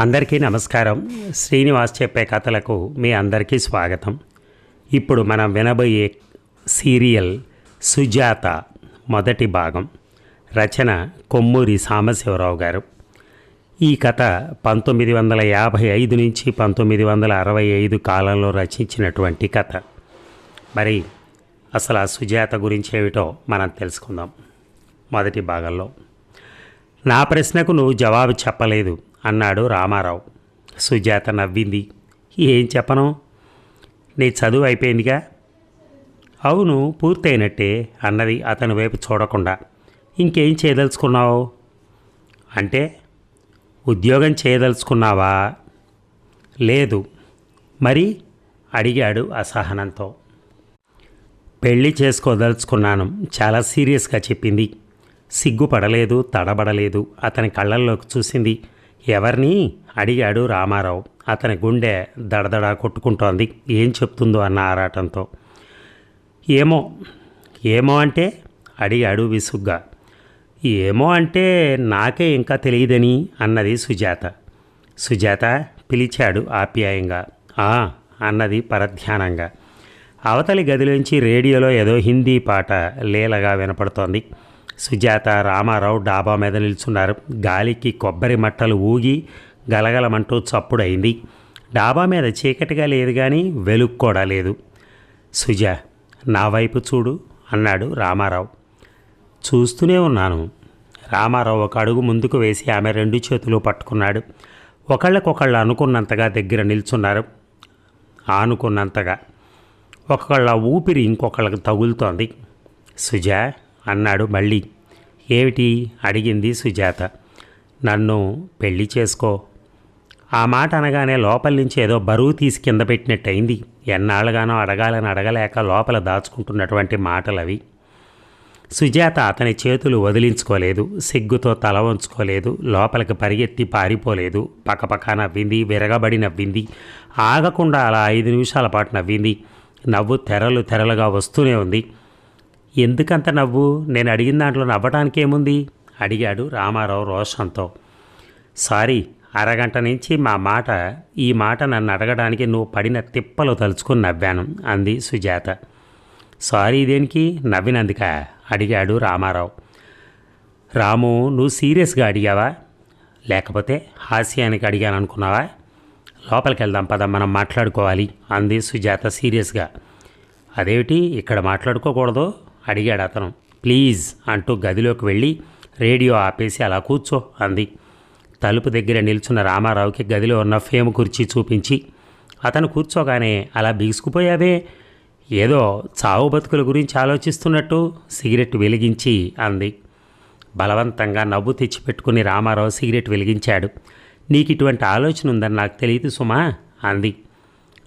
అందరికీ నమస్కారం. శ్రీనివాస్ చెప్పే కథలకు మీ అందరికీ స్వాగతం. ఇప్పుడు మనం వినబోయే సీరియల్ సుజాత మొదటి భాగం. రచన కొమ్మూరి సాంబశివరావు గారు. ఈ కథ పంతొమ్మిది వందల యాభై ఐదు నుంచి పంతొమ్మిది వందల అరవై ఐదు కాలంలో రచించినటువంటి కథ. మరి అసలు ఆ సుజాత గురించి ఏమిటో మనం తెలుసుకుందాం. మొదటి భాగంలో. నా ప్రశ్నకు నువ్వు జవాబు చెప్పలేదు. అన్నాడు రామారావు. సుజాత నవ్వింది. ఏం చెప్పను? నీ చదువు అయిపోయిందిగా? అవును పూర్తయినట్టే అన్నది అతని వైపు చూడకుండా. ఇంకేం చేయదలుచుకున్నావు? అంటే ఉద్యోగం చేయదలుచుకున్నావా? లేదు. మరి? అడిగాడు అసహనంతో. పెళ్ళి చేసుకోదలుచుకున్నాను. చాలా సీరియస్గా చెప్పింది. సిగ్గుపడలేదు తడబడలేదు. అతని కళ్ళల్లోకి చూసింది. ఎవరిని? అడిగాడు రామారావు. అతని గుండె దడదడా కొట్టుకుంటోంది. ఏం చెప్తుందో అన్న ఆరాటంతో. ఏమో? ఏమో అంటే? అడిగాడు విసుగ్గా. ఏమో అంటే నాకే ఇంకా తెలియదని అన్నది సుజాత. సుజాత పిలిచాడు ఆప్యాయంగా. ఆ అన్నది పరధ్యానంగా. అవతలి గదిలోంచి రేడియోలో ఏదో హిందీ పాట లీలగా వినపడుతోంది. సుజాత రామారావు డాబా మీద నిల్చున్నారు. గాలికి కొబ్బరి మట్టలు ఊగి గలగలమంటూ చప్పుడైంది. డాబా మీద చీకటిగా లేదు కానీ వెలుగు కూడా లేదు. సుజా నా వైపు చూడు అన్నాడు రామారావు. చూస్తూనే ఉన్నాను. రామారావు ఒక అడుగు ముందుకు వేసి ఆమె రెండు చేతులు పట్టుకున్నాడు. ఒకళ్ళకొకళ్ళు అనుకున్నంతగా దగ్గర నిల్చున్నారు. ఆనుకున్నంతగా. ఒకళ్ళ ఊపిరి ఇంకొకళ్ళకి తగులుతోంది. సుజా అన్నాడు మళ్ళీ. ఏమిటి? అడిగింది సుజాత. నన్ను పెళ్ళి చేసుకో. ఆ మాట అనగానే లోపల నుంచి ఏదో బరువు తీసి కింద పెట్టినట్టయింది. ఎన్నాళ్ళుగానో అడగాలని అడగలేక లోపల దాచుకుంటున్నటువంటి మాటలు అవి సుజాత అతని చేతులు వదిలించుకోలేదు. సిగ్గుతో తల వంచుకోలేదు. లోపలికి పరిగెత్తి పారిపోలేదు. పక్కపక్క నవ్వింది. విరగబడి నవ్వింది. ఆగకుండా అలా ఐదు నిమిషాల పాటు నవ్వింది. నవ్వు తెరలు తెరలుగా వస్తూనే ఉంది. ఎందుకంత నవ్వు? నేను అడిగిన దాంట్లో నవ్వటానికి ఏముంది అడిగాడు రామారావు రోషంతో. సారీ అరగంట నుంచి మా మాట ఈ మాట నన్ను అడగడానికి నువ్వు పడిన తిప్పలు తలుచుకుని నవ్వాను అంది సుజాత. సారీ దేనికి? నవ్వినందుక అడిగాడు రామారావు. రాము నువ్వు సీరియస్గా అడిగావా? లేకపోతే హాస్యానికి అడిగాను అనుకున్నావా లోపలికి వెళ్దాం పద మనం మాట్లాడుకోవాలి అంది సుజాత సీరియస్గా. అదేమిటి? ఇక్కడ మాట్లాడుకోకూడదు? అడిగాడు అతను. ప్లీజ్ అంటూ గదిలోకి వెళ్ళి రేడియో ఆపేసి అలా కూర్చో అంది. తలుపు దగ్గర నిల్చున్న రామారావుకి గదిలో ఉన్న ఫేమ్ కుర్చీ చూపించి అతను కూర్చోగానే అలా బిగుసుకుపోయావే ఏదో చావు బతుకుల గురించి ఆలోచిస్తున్నట్టు? సిగరెట్ వెలిగించి అంది. బలవంతంగా నవ్వు తెచ్చిపెట్టుకుని రామారావు సిగరెట్ వెలిగించాడు. నీకు ఇటువంటి ఆలోచన ఉందని నాకు తెలియదు సుమా అంది.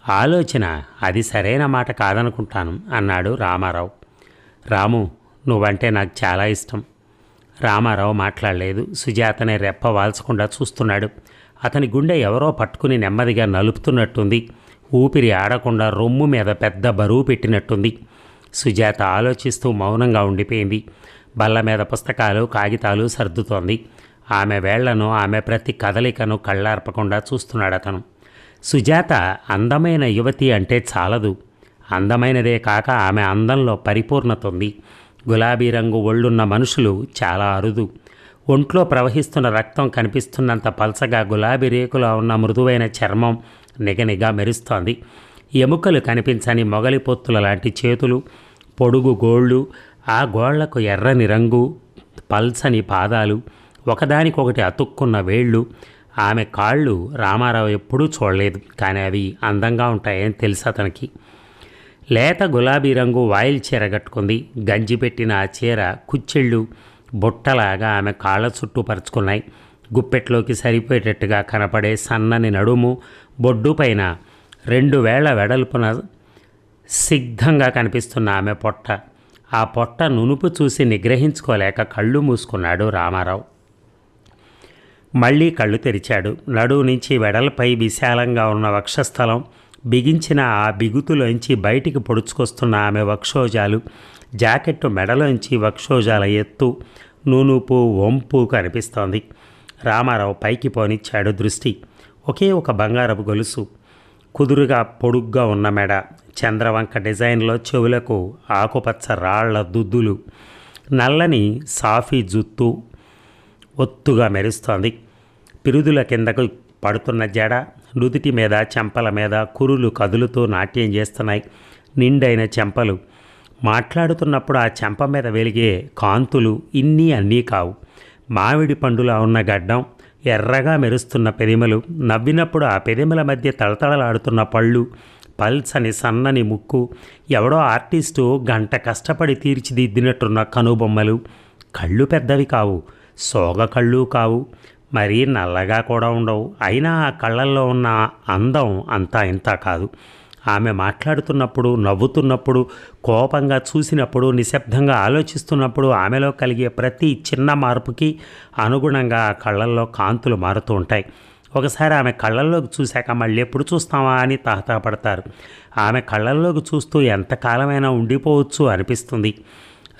ఆలోచన? అది సరైన మాట కాదనుకుంటాను అన్నాడు రామారావు. రాము నువ్వంటే నాకు చాలా ఇష్టం. రామారావు మాట్లాడలేదు. సుజాతనే రెప్ప వాల్చకుండా చూస్తున్నాడు. అతని గుండె ఎవరో పట్టుకుని నెమ్మదిగా నలుపుతున్నట్టుంది. ఊపిరి ఆడకుండా రొమ్ము మీద పెద్ద బరువు పెట్టినట్టుంది. సుజాత ఆలోచిస్తూ మౌనంగా ఉండిపోయింది. బల్ల మీద పుస్తకాలు కాగితాలు సర్దుతోంది. ఆమె వేళ్ళను ఆమె ప్రతి కదలికను కళ్ళార్పకుండా చూస్తున్నాడు అతను సుజాత అందమైన యువతి అంటే చాలదు. అందమైనదే కాక ఆమె అందంలో పరిపూర్ణత ఉంది గులాబీ రంగు ఒళ్ళున్న మనుషులు చాలా అరుదు. ఒంట్లో ప్రవహిస్తున్న రక్తం కనిపిస్తున్నంత పల్చగా గులాబీ రేకులో ఉన్న మృదువైన చర్మం నిగనిగా మెరుస్తోంది. ఎముకలు కనిపించని మొగలి పొత్తుల లాంటి చేతులు పొడుగు గోళ్ళు ఆ గోళ్ళకు ఎర్రని రంగు పల్చని పాదాలు ఒకదానికొకటి అతుక్కున్న వేళ్ళు. ఆమె కాళ్ళు రామారావు ఎప్పుడూ చూడలేదు కానీ అవి అందంగా ఉంటాయని తెలుసు అతనికి. లేత గులాబీ రంగు వాయిల్ చీర కట్టుకుంది. గంజి పెట్టిన ఆ చీర కుచ్చెళ్ళు బుట్టలాగా ఆమె కాళ్ళ చుట్టూ పరుచుకున్నాయి. గుప్పెట్లోకి సరిపోయేటట్టుగా కనపడే సన్నని నడుము బొడ్డు పైన రెండు వేళ్ళ వెడల్పున సిగ్ధంగా కనిపిస్తున్న ఆమె పొట్ట. ఆ పొట్ట నునుపు చూసి నిగ్రహించుకోలేక కళ్ళు మూసుకున్నాడు రామారావు. మళ్ళీ కళ్ళు తెరిచాడు. నడువు నుంచి వెడలపై విశాలంగా ఉన్న వక్షస్థలం బిగించిన ఆ బిగుతులోంచి బయటికి పొడుచుకొస్తున్న ఆమె వక్షోజాలు జాకెట్టు మెడలోంచి వక్షోజాల ఎత్తు నునుపు వంపు కనిపిస్తోంది రామారావు పైకి పోనిచ్చాడు దృష్టి. ఒకే ఒక బంగారపు గొలుసు. కుదురుగా పొడుగ్గా ఉన్న మెడ చంద్రవంక డిజైన్లో చెవులకు ఆకుపచ్చ రాళ్ళ దుద్దులు. నల్లని సాఫీ జుత్తు ఒత్తుగా మెరుస్తోంది. పిరుదుల కిందకు పడుతున్న జడ నుదుటి మీద చెంపల మీద కురులు కదులుతూ నాట్యం చేస్తున్నాయి. నిండైన చెంపలు. మాట్లాడుతున్నప్పుడు ఆ చెంప మీద వెలిగే కాంతులు ఇన్ని అన్నీ కావు. మామిడి పండులా ఉన్న గడ్డం ఎర్రగా మెరుస్తున్న పెదిమలు నవ్వినప్పుడు ఆ పెదిమల మధ్య తళతళలాడుతున్న పళ్ళు పల్సని సన్నని ముక్కు ఎవడో ఆర్టిస్టు గంట కష్టపడి తీర్చిదిద్దినట్టున్న కనుబొమ్మలు. కళ్ళు పెద్దవి కావు సోగ కళ్ళు కావు. మరీ నల్లగా కూడా ఉండవు. అయినా ఆ కళ్ళల్లో ఉన్న అందం అంతా ఇంత కాదు. ఆమె మాట్లాడుతున్నప్పుడు నవ్వుతున్నప్పుడు కోపంగా చూసినప్పుడు నిశ్శబ్దంగా ఆలోచిస్తున్నప్పుడు ఆమెలో కలిగే ప్రతి చిన్న మార్పుకి అనుగుణంగా ఆ కళ్ళల్లో కాంతులు మారుతూ ఉంటాయి. ఒకసారి ఆమె కళ్ళల్లోకి చూశాక మళ్ళీ ఎప్పుడు చూస్తామా అని తహతహపడతారు ఆమె కళ్ళల్లోకి చూస్తూ ఎంతకాలమైనా ఉండిపోవచ్చు అనిపిస్తుంది.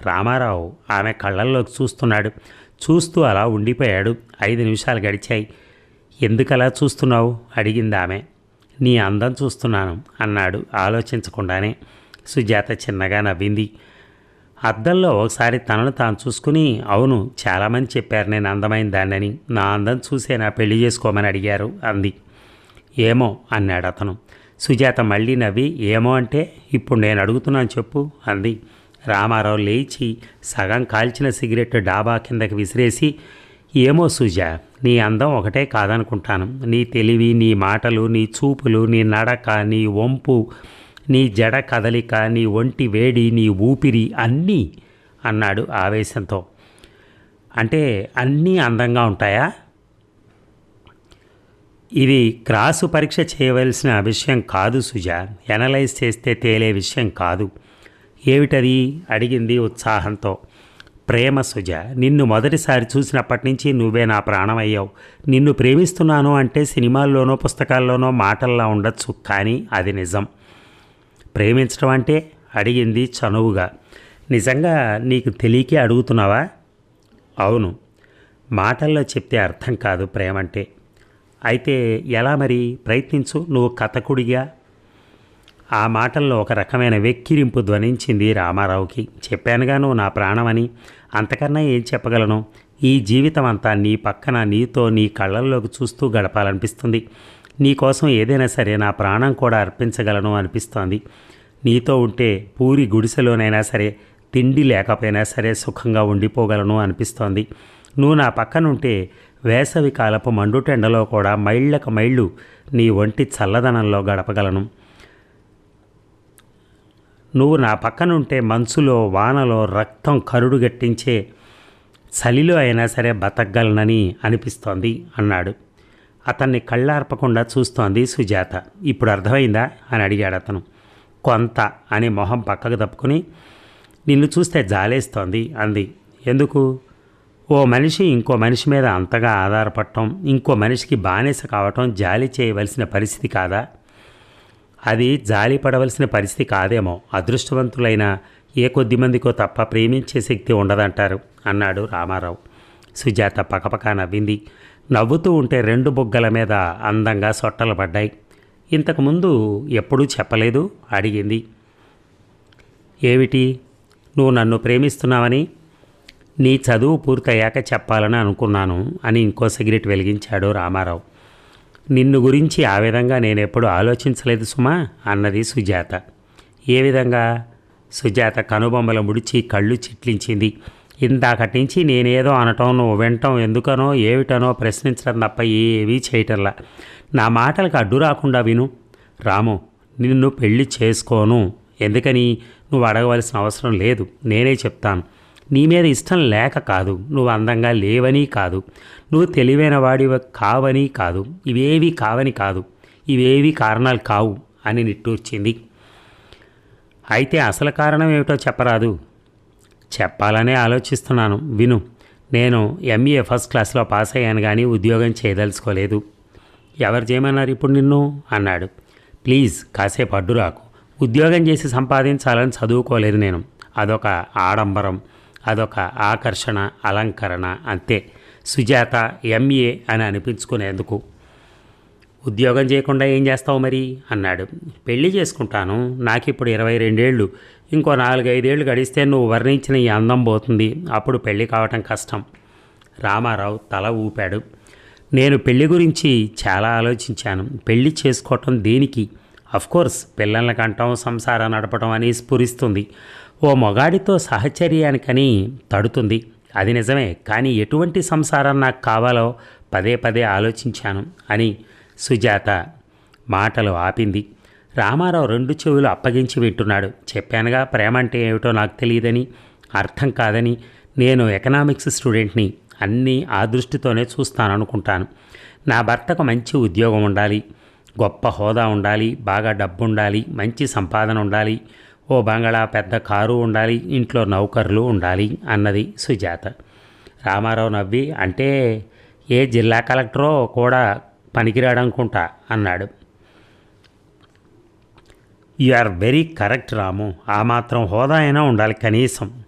రామారావు ఆమె కళ్ళల్లోకి చూస్తున్నాడు. చూస్తూ అలా ఉండిపోయాడు. ఐదు నిమిషాలు గడిచాయి. ఎందుకలా చూస్తున్నావు? అడిగింది ఆమె. నీ అందం చూస్తున్నాను అన్నాడు ఆలోచించకుండానే. సుజాత చిన్నగా నవ్వింది. అద్దంలో ఒకసారి తనను తాను చూసుకుని అవును చాలామంది చెప్పారు నేను అందమైన దాన్నని. నా అందం చూసే నా పెళ్ళి చేసుకోమని అడిగారు అంది. ఏమో అన్నాడు అతను. సుజాత మళ్ళీ నవ్వి ఏమో అంటే ఇప్పుడు నేను అడుగుతున్నాను చెప్పు అంది. రామారావు లేచి సగం కాల్చిన సిగరెట్ డాబా కిందకి విసిరేసి ఏమో సుజ నీ అందం ఒకటే కాదనుకుంటాను. నీ తెలివి నీ మాటలు నీ చూపులు నీ నడక నీ వంపు నీ జడ కదలిక నీ ఒంటి వేడి నీ ఊపిరి అన్నీ అన్నాడు ఆవేశంతో. అంటే అన్నీ అందంగా ఉంటాయా? ఇది క్రాసు పరీక్ష చేయవలసిన విషయం కాదు సుజ. ఎనలైజ్ చేస్తే తేలే విషయం కాదు. ఏమిటది? అడిగింది ఉత్సాహంతో. ప్రేమ సుజ నిన్ను మొదటిసారి చూసినప్పటి నుంచి నువ్వే నా ప్రాణం అయ్యావు నిన్ను ప్రేమిస్తున్నాను అంటే సినిమాల్లోనో పుస్తకాల్లోనో మాటల్లా ఉండొచ్చు కానీ అది నిజం. ప్రేమించడం అంటే? అడిగింది చనువుగా. నిజంగా నీకు తెలియకే అడుగుతున్నావా? అవును. మాటల్లో చెప్తే అర్థం కాదు ప్రేమంటే. అయితే ఎలా మరి? ప్రయత్నించు. నువ్వు కథకుడిగా ఆ మాటల్లో ఒక రకమైన వెక్కిరింపు ధ్వనించింది రామారావుకి. చెప్పానుగాను నువ్వు నా ప్రాణమని. అంతకన్నా ఏం చెప్పగలను? ఈ జీవితం అంతా నీ పక్కన నీతో నీ కళ్ళల్లోకి చూస్తూ గడపాలనిపిస్తుంది. నీ కోసం ఏదైనా సరే నా ప్రాణం కూడా అర్పించగలను అనిపిస్తోంది. నీతో ఉంటే పూరి గుడిసెలోనైనా సరే తిండి లేకపోయినా సరే సుఖంగా ఉండిపోగలను అనిపిస్తోంది. నువ్వు నా పక్కనుంటే వేసవి కాలపు మండుటెండలో కూడా మైళ్ళకు మైళ్ళు నీ ఒంటి చల్లదనంలో గడపగలను. నువ్వు నా పక్కనుంటే మనసులో వానలో రక్తం కరుడు గట్టించే చలిలో అయినా సరే బతకగలనని అనిపిస్తోంది అన్నాడు. అతన్ని కళ్ళార్పకుండా చూస్తోంది సుజాత. ఇప్పుడు అర్థమైందా? అని అడిగాడు అతను. కొంత అని మొహం పక్కకు తప్పుకుని నిన్ను చూస్తే జాలేస్తోంది అంది. ఎందుకు? ఓ మనిషి ఇంకో మనిషి మీద అంతగా ఆధారపడటం ఇంకో మనిషికి బానిస కావటం జాలి చేయవలసిన పరిస్థితి కాదా? అది జాలి పడవలసిన పరిస్థితి కాదేమో. అదృష్టవంతులైన ఏ కొద్ది మందికో తప్ప ప్రేమించే శక్తి ఉండదంటారు అన్నాడు రామారావు. సుజాత పకపక నవ్వింది. నవ్వుతూ ఉంటే రెండు బుగ్గల మీద అందంగా సొట్టలు పడ్డాయి. ఇంతకుముందు ఎప్పుడూ చెప్పలేదు అడిగింది. ఏమిటి? నువ్వు నన్ను ప్రేమిస్తున్నావని? నీ చదువు పూర్తయ్యాక చెప్పాలని అనుకున్నాను అని ఇంకో సిగరెట్ వెలిగించాడు రామారావు. నిన్ను గురించి ఆ విధంగా నేను ఎప్పుడు ఆలోచించలేదు సుమా అన్నది సుజాత. ఏ విధంగా? సుజాత కనుబొమ్మల ముడిచి కళ్ళు చిట్లించింది. ఇందాకటి నుంచి నేనేదో అనటం నువ్వు వినటం ఎందుకనో ఏమిటనో ప్రశ్నించడం తప్ప ఏవీ చేయటంలా. నా మాటలకు అడ్డు రాకుండా విను. రాము నిన్ను పెళ్ళి చేసుకోను. ఎందుకని? నువ్వు అడగవలసిన అవసరం లేదు. నేనే చెప్తాను. నీ మీద ఇష్టం లేక కాదు. నువ్వు అందంగా లేవని కాదు. నువ్వు తెలివైన వాడివ కావని కాదు. ఇవేవి కావని కాదు. ఇవేవి కారణాలు కావు అని నిట్టూర్చింది. అయితే అసలు కారణం ఏమిటో చెప్పరాదు. చెప్పాలనే ఆలోచిస్తున్నాను. విను నేను ఎంఈఏ ఫస్ట్ క్లాస్లో పాస్ అయ్యాను కానీ ఉద్యోగం చేయదలుచుకోలేదు. ఎవరు చేయమన్నారు ఇప్పుడు నిన్ను? అన్నాడు. ప్లీజ్ కాసేపు అడ్డు రాకు ఉద్యోగం చేసి సంపాదించాలని చదువుకోలేదు నేను. అదొక ఆడంబరం. అదొక ఆకర్షణ అలంకరణ అంతే. సుజాత ఎంఏ అని అనిపించుకునేందుకు. ఉద్యోగం చేయకుండా ఏం చేస్తావు మరి? అన్నాడు. పెళ్ళి చేసుకుంటాను. నాకు ఇప్పుడు ఇరవై రెండేళ్ళు. ఇంకో నాలుగైదేళ్ళు గడిస్తే నువ్వు వర్ణించిన ఈ అందం పోతుంది. అప్పుడు పెళ్ళి కావటం కష్టం. రామారావు తల ఊపాడు. నేను పెళ్ళి గురించి చాలా ఆలోచించాను. పెళ్ళి చేసుకోవటం దేనికి? కోర్స్ పిల్లల్ని కంటం సంసారం నడపడం అని స్ఫురిస్తుంది. ఓ మొగాడితో సహచర్యానికని తడుతుంది. అది నిజమే కానీ ఎటువంటి సంసారం నాకు కావాలో పదే పదే ఆలోచించాను అని సుజాత మాటలు ఆపింది. రామారావు రెండు చెవులు అప్పగించి వింటున్నాడు. చెప్పానుగా ప్రేమ అంటే ఏమిటో నాకు తెలియదని అర్థం కాదని నేను ఎకనామిక్స్ స్టూడెంట్ని అన్నీ ఆ దృష్టితోనే చూస్తాననుకుంటాను. నా భర్తకు మంచి ఉద్యోగం ఉండాలి. గొప్ప హోదా ఉండాలి బాగా డబ్బు ఉండాలి మంచి సంపాదన ఉండాలి ఓ బంగళా పెద్ద కారు ఉండాలి ఇంట్లో నౌకర్లు ఉండాలి అన్నది సుజాత. రామారావు నవ్వి అంటే ఏ జిల్లా కలెక్టరో కూడా పనికిరాడనుకుంటా అన్నాడు. You are very correct Ramu ఆ మాత్రం హోదా అయినా ఉండాలి కనీసం.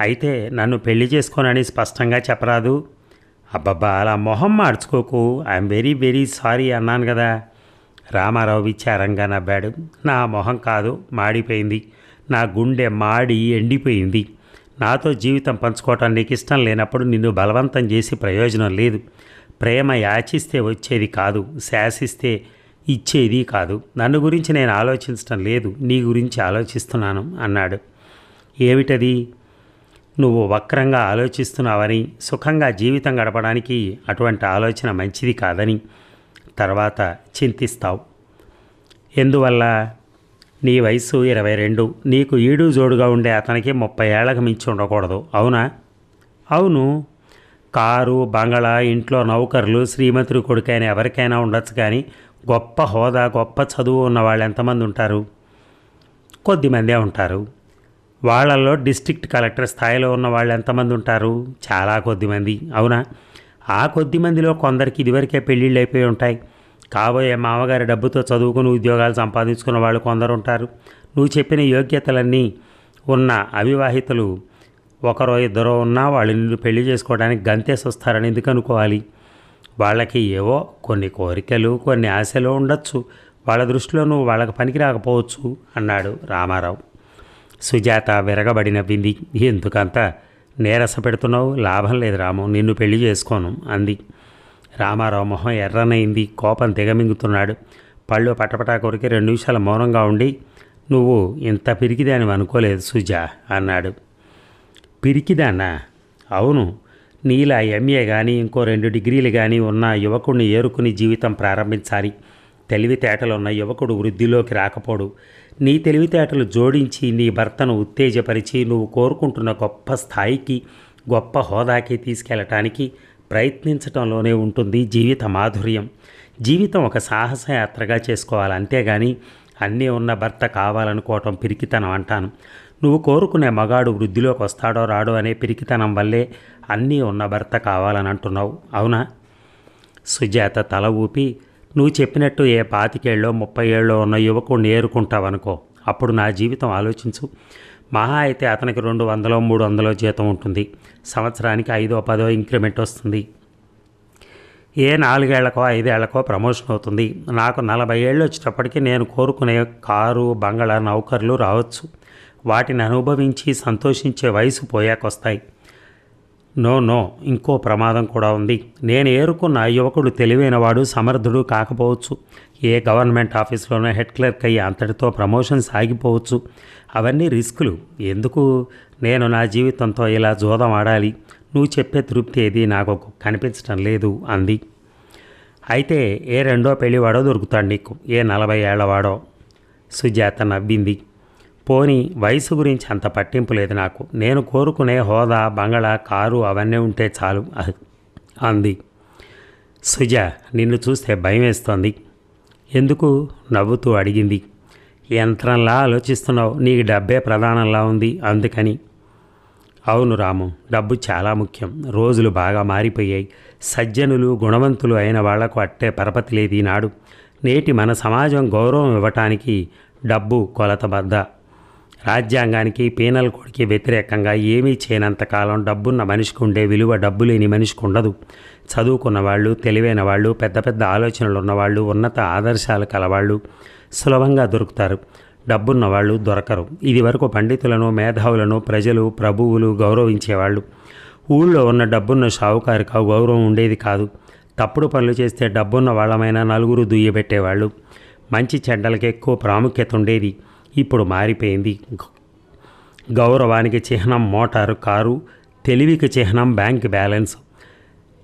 అయితే నన్ను పెళ్ళి చేసుకోనని స్పష్టంగా చెప్పరాదు. అబ్బబ్బా అలా మొహం మార్చుకోకు. ఐఎమ్ వెరీ వెరీ సారీ అన్నాను కదా. రామారావు విచారంగా నవ్వాడు. నా మొహం కాదు మాడిపోయింది. నా గుండె మాడి ఎండిపోయింది. నాతో జీవితం పంచుకోవటం నీకు ఇష్టం లేనప్పుడు నిన్ను బలవంతం చేసి ప్రయోజనం లేదు. ప్రేమ యాచిస్తే వచ్చేది కాదు శాసిస్తే ఇచ్చేది కాదు. నన్ను గురించి నేను ఆలోచించటం లేదు నీ గురించి ఆలోచిస్తున్నాను అన్నాడు. ఏమిటది? నువ్వు వక్రంగా ఆలోచిస్తున్నావని సుఖంగా జీవితం గడపడానికి అటువంటి ఆలోచన మంచిది కాదని. తర్వాత చింతిస్తావు. ఎందువల్ల? నీ వయసు ఇరవై రెండు. నీకు ఈడు జోడుగా ఉండే అతనికి ముప్పై ఏళ్ళకు మించి ఉండకూడదు. అవునా? అవును. కారు బంగళా ఇంట్లో నౌకర్లు శ్రీమతులు కొడుకైన ఎవరికైనా ఉండొచ్చు కానీ గొప్ప హోదా గొప్ప చదువు ఉన్న వాళ్ళు ఎంతమంది ఉంటారు? కొద్దిమందే ఉంటారు. వాళ్ళల్లో డిస్ట్రిక్ట్ కలెక్టర్ స్థాయిలో ఉన్న వాళ్ళు ఎంతమంది ఉంటారు? చాలా కొద్దిమంది అవునా? ఆ కొద్ది మందిలో కొందరికి ఇదివరకే పెళ్ళిళ్ళు అయిపోయి ఉంటాయి. కాబోయే మామగారి డబ్బుతో చదువుకుని ఉద్యోగాలు సంపాదించుకున్న వాళ్ళు కొందరు ఉంటారు నువ్వు చెప్పిన యోగ్యతలన్నీ ఉన్న అవివాహితులు ఒకరో ఇద్దరో ఉన్నా వాళ్ళు నిన్ను పెళ్ళి చేసుకోవడానికి గంతేసి వస్తారని ఎందుకు అనుకోవాలి? వాళ్ళకి ఏవో కొన్ని కోరికలు కొన్ని ఆశలు ఉండొచ్చు. వాళ్ళ దృష్టిలో నువ్వు వాళ్ళకి పనికి రాకపోవచ్చు అన్నాడు రామారావు. సుజాత విరగబడి నవ్వింది ఎందుకంత నీరస పెడుతున్నావు లాభం లేదు రాము నిన్ను పెళ్ళి చేసుకోను అంది. రామారావు మొహం ఎర్రనైంది కోపం దిగమింగుతున్నాడు. పళ్ళు పటపటా కొరికి రెండు నిమిషాలు మౌనంగా ఉండి నువ్వు ఇంత పిరికిదాని అనుకోలేదు సుజా అన్నాడు. పిరికిదానా? అవును. నీలా ఎంఏ కానీ ఇంకో రెండు డిగ్రీలు కానీ ఉన్న యువకుడిని ఏరుకుని జీవితం ప్రారంభించాలి. తెలివితేటలు ఉన్న యువకుడు వృద్ధిలోకి రాకపోడు. నీ తెలివితేటలు జోడించి నీ భర్తను ఉత్తేజపరిచి నువ్వు కోరుకుంటున్న గొప్ప స్థాయికి గొప్ప హోదాకి తీసుకెళ్ళటానికి ప్రయత్నించటంలోనే ఉంటుంది జీవిత మాధుర్యం. జీవితం ఒక సాహసయాత్రగా చేసుకోవాలి. అంతేగాని అన్నీ ఉన్న భర్త కావాలనుకోవటం పిరికితనం అంటాను. నువ్వు కోరుకునే మగాడు వృద్ధిలోకి వస్తాడో రాడో అనే పిరికితనం వల్లే అన్నీ ఉన్న భర్త కావాలని అంటున్నావు అవునా? సుజాత తల ఊపి నువ్వు చెప్పినట్టు ఏ పాతికేళ్ళలో ముప్పై ఏళ్ళలో ఉన్న యువకుడిని ఏరుకుంటావనుకో అప్పుడు నా జీవితం ఆలోచించు. మహా అయితే అతనికి రెండు వందలో మూడు వందలో జీతం ఉంటుంది. సంవత్సరానికి ఐదో పదో ఇంక్రిమెంట్ వస్తుంది. ఏ నాలుగేళ్ళకో ఐదేళ్ళకో ప్రమోషన్ అవుతుంది. నాకు నలభై ఏళ్ళు వచ్చేటప్పటికి నేను కోరుకునే కారు బంగళ నౌకర్లు రావచ్చు. వాటిని అనుభవించి సంతోషించే వయసు పోయాకొస్తాయి. నో నో ఇంకో ప్రమాదం కూడా ఉంది. నేను ఏరుకున్న యువకుడు తెలివైనవాడు సమర్థుడు కాకపోవచ్చు. ఏ గవర్నమెంట్ ఆఫీస్లోనే హెడ్ క్లర్క్ అయ్యి అంతటితో ప్రమోషన్ సాగిపోవచ్చు. అవన్నీ రిస్కులు. ఎందుకు? నేను నా జీవితంతో ఇలా జోదం ఆడాలి. నువ్వు చెప్పే తృప్తి ఏది? నాకు కనిపించడం లేదు అంది. అయితే ఏ రెండో పెళ్ళివాడో దొరుకుతాడు నీకు. ఏ నలభై ఏళ్ళవాడో? సుజాత నవ్వింది. పోని వయసు గురించి అంత పట్టింపు లేదు నాకు. నేను కోరుకునే హోదా బంగళా కారు అవన్నీ ఉంటే చాలు అంది. సుజ నిన్ను చూస్తే భయం వేస్తోంది. ఎందుకు? నవ్వుతూ అడిగింది. యంత్రంలా ఆలోచిస్తున్నావు. నీకు డబ్బే ప్రధానంలా ఉంది అందుకని. అవును రాము డబ్బు చాలా ముఖ్యం. రోజులు బాగా మారిపోయాయి. సజ్జనులు గుణవంతులు అయిన వాళ్ళకు అట్టే పరపతి లేదు ఈనాడు. నేటి మన సమాజం గౌరవం ఇవ్వటానికి డబ్బు కొలతబద్ద రాజ్యాంగానికి పీనల్ కోడ్కి వ్యతిరేకంగా ఏమీ చేయనంతకాలం డబ్బున్న మనిషికి ఉండే విలువ డబ్బు లేని మనిషికి ఉండదు చదువుకున్న వాళ్ళు తెలివైన వాళ్ళు పెద్ద పెద్ద ఆలోచనలు ఉన్నవాళ్ళు ఉన్నత ఆదర్శాలు కలవాళ్ళు సులభంగా దొరుకుతారు. డబ్బున్న వాళ్ళు దొరకరు. ఇది వరకు పండితులను మేధావులను ప్రజలు ప్రభువులు గౌరవించేవాళ్ళు. ఊళ్ళో ఉన్న డబ్బున్న షావుకారికి గౌరవం ఉండేది కాదు. తప్పుడు పనులు చేస్తే డబ్బున్న వాళ్ళమైన నలుగురు దుయ్యబెట్టేవాళ్ళు. మంచి చెడ్డలకి ఎక్కువ ప్రాముఖ్యత ఉండేది. ఇప్పుడు మారిపోయింది. గౌరవానికి చిహ్నం మోటారు కారు తెలివికి చిహ్నం బ్యాంక్ బ్యాలెన్స్.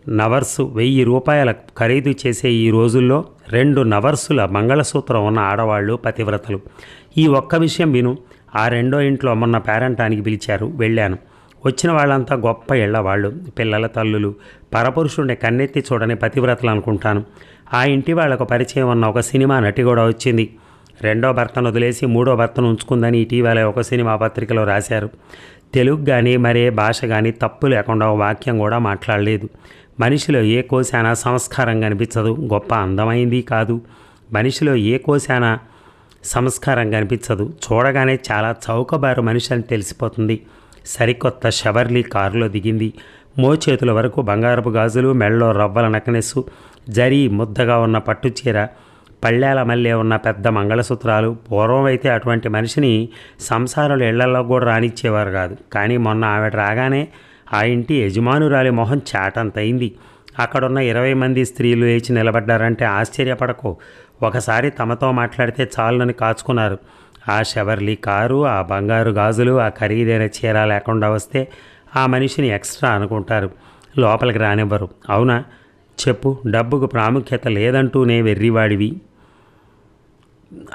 నవర్సు వెయ్యి రూపాయల ఖరీదు చేసే ఈ రోజుల్లో రెండు నవర్సుల మంగళసూత్రం ఉన్న ఆడవాళ్ళు పతివ్రతలు. ఈ ఒక్క విషయం విను. ఆ రెండో ఇంట్లో మొన్న పేరంటానికి పిలిచారు. వెళ్ళాను. వచ్చిన వాళ్ళంతా గొప్ప ఇళ్ళవాళ్ళు పిల్లల తల్లులు. పరపురుషుడిని కన్నెత్తి చూడని పతివ్రతలు అనుకుంటాను. ఆ ఇంటి వాళ్ళకు పరిచయం ఉన్న ఒక సినిమా నటి కూడా వచ్చింది. రెండో భర్తను వదిలేసి మూడో భర్తను ఉంచుకుందని ఇటీవల ఒక సినిమా పత్రికలో రాశారు. తెలుగు కానీ మరే భాష కానీ తప్పు లేకుండా వాక్యం కూడా మాట్లాడలేదు. మనిషిలో ఏ కోశాన సంస్కారం కనిపించదు. గొప్ప అందమైంది కాదు. మనిషిలో ఏ కోశాన సంస్కారం కనిపించదు. చూడగానే చాలా చౌకబారు మనిషి అని తెలిసిపోతుంది. సరికొత్త షవర్లీ కారులో దిగింది. మోచేతుల వరకు బంగారపు గాజులు మెళ్ళలో రవ్వల నకనెస్సు జరీ ముద్దగా ఉన్న పట్టుచీర పళ్ళేల మల్లె ఉన్న పెద్ద మంగళసూత్రాలు. పూర్వం అయితే అటువంటి మనిషిని సంసారాలు ఇళ్ళలో కూడా రానిచ్చేవారు కాదు. కానీ మొన్న ఆవిడ రాగానే ఆ ఇంటి యజమానురాలి మొహం చాటంతయింది. అక్కడున్న ఇరవై మంది స్త్రీలు లేచి నిలబడ్డారంటే ఆశ్చర్యపడకు. ఒకసారి తమతో మాట్లాడితే చాలునని కాచుకున్నారు. ఆ షవర్లీ కారు ఆ బంగారు గాజులు ఆ ఖరీదైన చీర లేకుండా వస్తే ఆ మనిషిని ఎక్స్ట్రా అనుకుంటారు. లోపలికి రానివ్వరు. అవునా? చెప్పు. డబ్బుకు ప్రాముఖ్యత లేదంటూనే వెర్రివాడివి.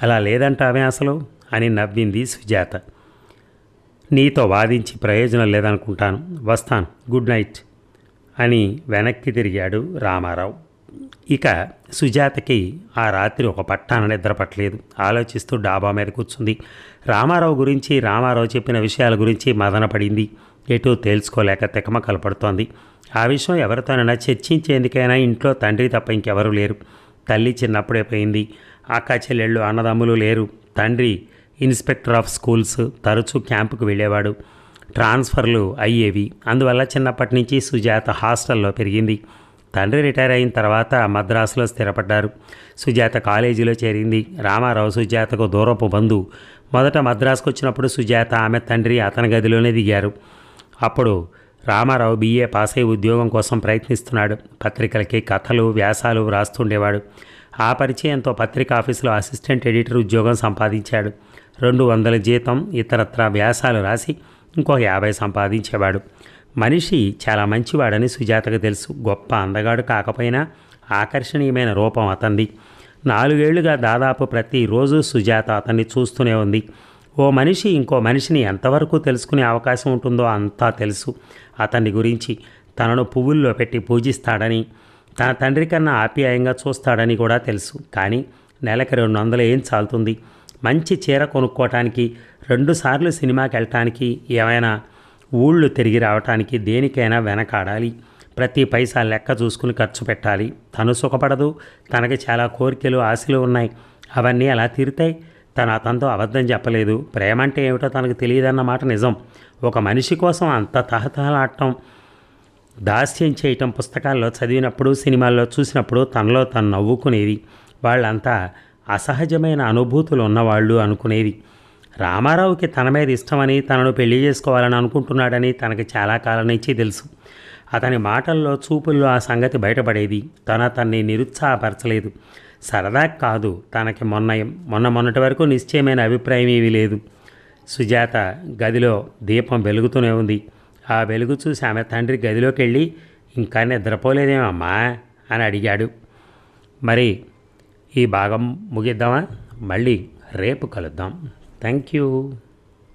అలా లేదంటావే అసలు? అని నవ్వింది సుజాత. నీతో వాదించి ప్రయోజనం లేదనుకుంటాను. వస్తాను. Good night. అని వెనక్కి తిరిగాడు రామారావు. ఇక సుజాతకి ఆ రాత్రి ఒక పట్టాన నిద్రపట్టలేదు ఆలోచిస్తూ డాబా మీద కూర్చుంది. రామారావు గురించి రామారావు చెప్పిన విషయాల గురించి మదనపడింది ఎటూ తేల్చుకోలేక తికమ కలపడుతోంది. ఆ విషయం ఎవరితోనైనా చర్చించేందుకైనా ఇంట్లో తండ్రి తప్ప ఇంకెవరూ లేరు. తల్లి చిన్నప్పుడే పోయింది. అక్క చెల్లెళ్ళు అన్నదమ్ములు లేరు. తండ్రి ఇన్స్పెక్టర్ ఆఫ్ స్కూల్స్ తరచూ క్యాంపుకు వెళ్ళేవాడు. ట్రాన్స్ఫర్లు అయ్యేవి. అందువల్ల చిన్నప్పటి నుంచి సుజాత హాస్టల్లో పెరిగింది. తండ్రి రిటైర్ అయిన తర్వాత మద్రాసులో స్థిరపడ్డారు. సుజాత కాలేజీలో చేరింది. రామారావు సుజాతకు దూరపు బంధు మొదట మద్రాసుకు వచ్చినప్పుడు సుజాత ఆమె తండ్రి అతని గదిలోనే దిగారు. అప్పుడు రామారావు బీఏ పాస్ అయి ఉద్యోగం కోసం ప్రయత్నిస్తున్నాడు. పత్రికలకి కథలు వ్యాసాలు వ్రాస్తుండేవాడు ఆ పరిచయంతో పత్రిక ఆఫీసులో అసిస్టెంట్ ఎడిటర్ ఉద్యోగం సంపాదించాడు. రెండు వందల జీతం ఇతరత్ర వ్యాసాలు రాసి ఇంకో యాభై సంపాదించేవాడు. మనిషి చాలా మంచివాడని సుజాతకు తెలుసు. గొప్ప అందగాడు కాకపోయినా ఆకర్షణీయమైన రూపం అతంది నాలుగేళ్ళుగా దాదాపు ప్రతిరోజు సుజాత అతన్ని చూస్తూనే ఉంది. ఓ మనిషి ఇంకో మనిషిని ఎంతవరకు తెలుసుకునే అవకాశం ఉంటుందో అంతా తెలుసు. అతన్ని గురించి తనను పువ్వుల్లో పెట్టి పూజిస్తాడని తన తండ్రి కన్నా ఆప్యాయంగా చూస్తాడని కూడా తెలుసు. కానీ నెలకి రెండు వందలు ఏం చాలుతుంది? మంచి చీర కొనుక్కోవటానికి రెండుసార్లు సినిమాకి వెళ్ళటానికి ఏమైనా ఊళ్ళు తిరిగి రావటానికి దేనికైనా వెనకాడాలి. ప్రతి పైసా లెక్క చూసుకుని ఖర్చు పెట్టాలి. తను సుఖపడదు తనకి చాలా కోరికలు ఆశలు ఉన్నాయి. అవన్నీ అలా తీరుతాయి? తను అతనితో అబద్ధం చెప్పలేదు. ప్రేమ అంటే ఏమిటో తనకు తెలియదన్నమాట నిజం. ఒక మనిషి కోసం అంత తహతహలాడటం దాస్యం చేయటం పుస్తకాల్లో చదివినప్పుడు సినిమాల్లో చూసినప్పుడు తనలో తను నవ్వుకునేది. వాళ్ళంతా అసహజమైన అనుభూతులు ఉన్నవాళ్ళు అనుకునేది. రామారావుకి తన మీద ఇష్టమని తనను పెళ్ళి చేసుకోవాలని అనుకుంటున్నాడని తనకి చాలా కాలం నుంచి తెలుసు. అతని మాటల్లో చూపుల్లో ఆ సంగతి బయటపడేది. తన తన్ని నిరుత్సాహపరచలేదు. సరదా కాదు తనకి మొన్న మొన్న మొన్నటి వరకు నిశ్చయమైన అభిప్రాయం ఏమీ లేదు. సుజాత గదిలో దీపం వెలుగుతూనే ఉంది. ఆ వెలుగు చూసి ఆమె తండ్రి గదిలోకి వెళ్ళి ఇంకా నిద్రపోలేదేమమ్మా? అని అడిగాడు. మరి ఈ భాగం ముగిద్దామా? మళ్ళీ రేపు కలుద్దాం. Thank you.